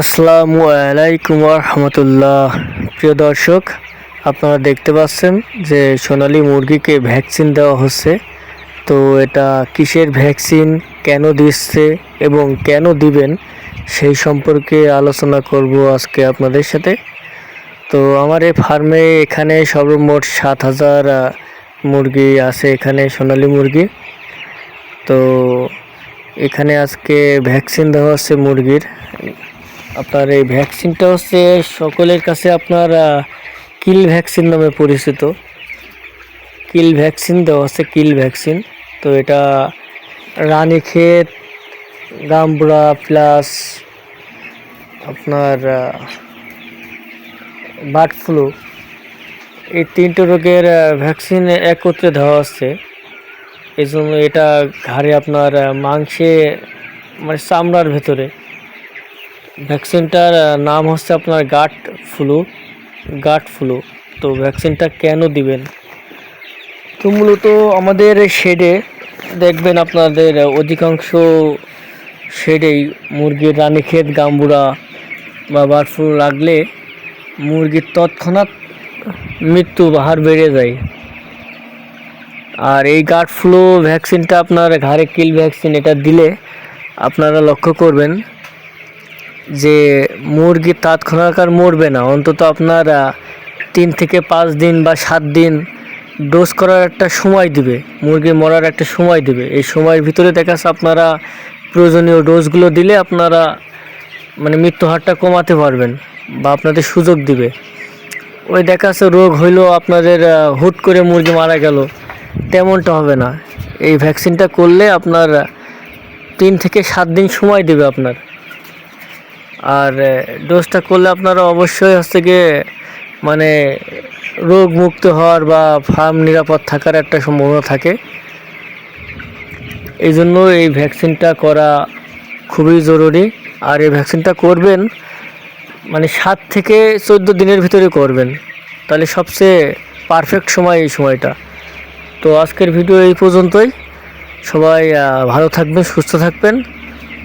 আসসালামু আলাইকুম রহমতুল্লাহ প্রিয় দর্শক, আপনারা দেখতে পাচ্ছেন যে সোনালি মুরগিকে ভ্যাকসিন দেওয়া হচ্ছে। তো এটা কিসের ভ্যাকসিন, কেন দিচ্ছে এবং কেন দিবেন সেই সম্পর্কে আলোচনা করব আজকে আপনাদের সাথে। তো আমার এই ফার্মে এখানে সর্বমোট সাত হাজার মুরগি আছে এখানে সোনালি মুরগি। তো এখানে আজকে ভ্যাকসিন দেওয়া হচ্ছে মুরগির। আপনার এই ভ্যাকসিনটা হচ্ছে সকলের কাছে আপনার কিল ভ্যাকসিন নামে পরিচিত। কিল ভ্যাকসিন দেওয়া হচ্ছে কিল ভ্যাকসিন। তো এটা রানীক্ষেত, গামবুড়া প্লাস আপনার বার্ড ফ্লু। এই তিনটে রোগের ভ্যাকসিন একত্রে দেওয়া হচ্ছে এই জন্য এটা ঘাড়ে আপনার মাংসে মানে চামড়ার ভেতরে। ভ্যাকসিনটার নাম হচ্ছে আপনার গাট ফ্লু গাট ফ্লু। তো ভ্যাকসিনটা কেন দিবেন? তো মূলত আমাদের শেডে, দেখবেন আপনাদের অধিকাংশ শেডেই মুরগির রানীক্ষেত গাম্বুড়া বা বার্ড ফ্লু লাগলে মুরগির তৎক্ষণাৎ মৃত্যু বা হার বেড়ে যায়। আর এই গার্ড ফ্লু ভ্যাকসিনটা আপনার ঘাড়ে কিল ভ্যাকসিন এটা দিলে আপনারা লক্ষ্য করবেন যে মুরগি তৎক্ষণাৎ মরবে না, অন্তত আপনার তিন থেকে পাঁচ দিন বা সাত দিন ডোজ করার একটা সময় দিবে, মুরগি মরার একটা সময় দিবে। এই সময়ের ভিতরে দেখা যাচ্ছে আপনারা প্রয়োজনীয় ডোজগুলো দিলে আপনারা মানে মৃত্যু হারটা কমাতে পারবেন বা আপনাদের সুযোগ দিবে। ওই দেখা যাচ্ছে রোগ হইলেও আপনাদের হুট করে মুরগি মারা গেল, তেমনটা হবে না। এই ভ্যাকসিনটা করলে আপনার, তিন থেকে সাত দিন সময় দেবে আপনার। আর ডোজটা করলে আপনারা অবশ্যই হচ্ছে গিয়ে মানে রোগ মুক্ত হওয়ার বা ফার্ম নিরাপদ থাকার একটা সম্ভাবনা থাকে। এই জন্য এই ভ্যাকসিনটা করা খুবই জরুরি। আর এই ভ্যাকসিনটা করবেন মানে সাত থেকে চোদ্দ দিনের ভিতরে করবেন। তাহলে সবচেয়ে পারফেক্ট সময় এই সময়টা। তো আজকের ভিডিও এই পর্যন্তই। সবাই ভালো থাকবেন, সুস্থ থাকবেন।